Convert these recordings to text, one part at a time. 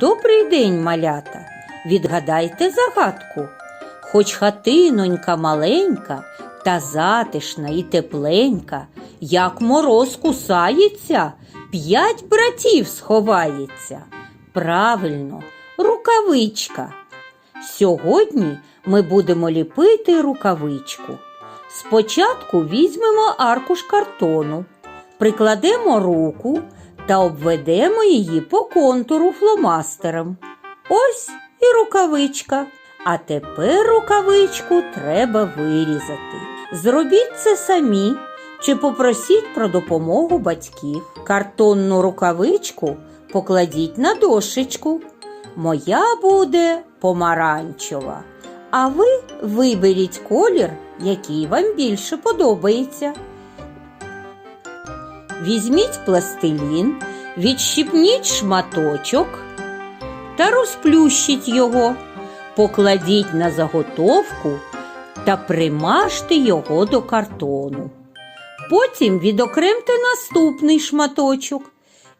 Добрий день, малята. Відгадайте загадку. Хоч хатинонька маленька, та затишна і тепленька, як мороз кусається, п'ять братів сховається. Правильно, рукавичка. Сьогодні ми будемо ліпити рукавичку. Спочатку візьмемо аркуш картону, прикладемо руку та обведемо її по контуру фломастером. Ось і рукавичка. А тепер рукавичку треба вирізати. Зробіть це самі чи попросіть про допомогу батьків. Картонну рукавичку покладіть на дошечку. Моя буде помаранчева. А ви виберіть колір, який вам більше подобається. Візьміть пластилін, відщипніть шматочок та розплющіть його. Покладіть на заготовку та примажте його до картону. Потім відокремте наступний шматочок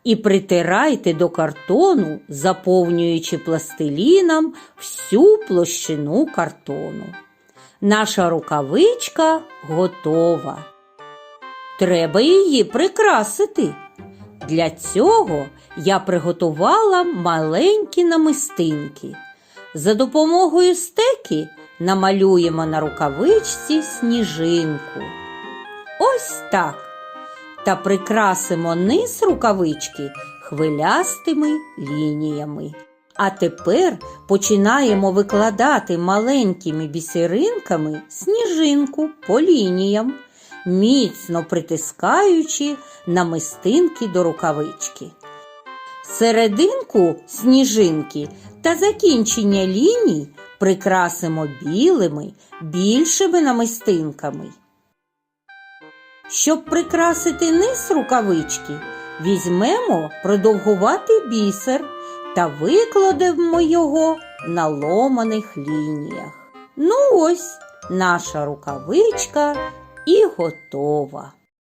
і притирайте до картону, заповнюючи пластиліном всю площину картону. Наша рукавичка готова. Треба її прикрасити. Для цього я приготувала маленькі намистинки. За допомогою стеки намалюємо на рукавичці сніжинку. Ось так. Та прикрасимо низ рукавички хвилястими лініями. А тепер починаємо викладати маленькими бісеринками сніжинку по лініям, міцно притискаючи намистинки до рукавички. Серединку сніжинки та закінчення ліній прикрасимо білими, більшими намистинками. Щоб прикрасити низ рукавички, візьмемо продовгуватий бісер та викладемо його на ломаних лініях. Ну ось наша рукавичка і готова.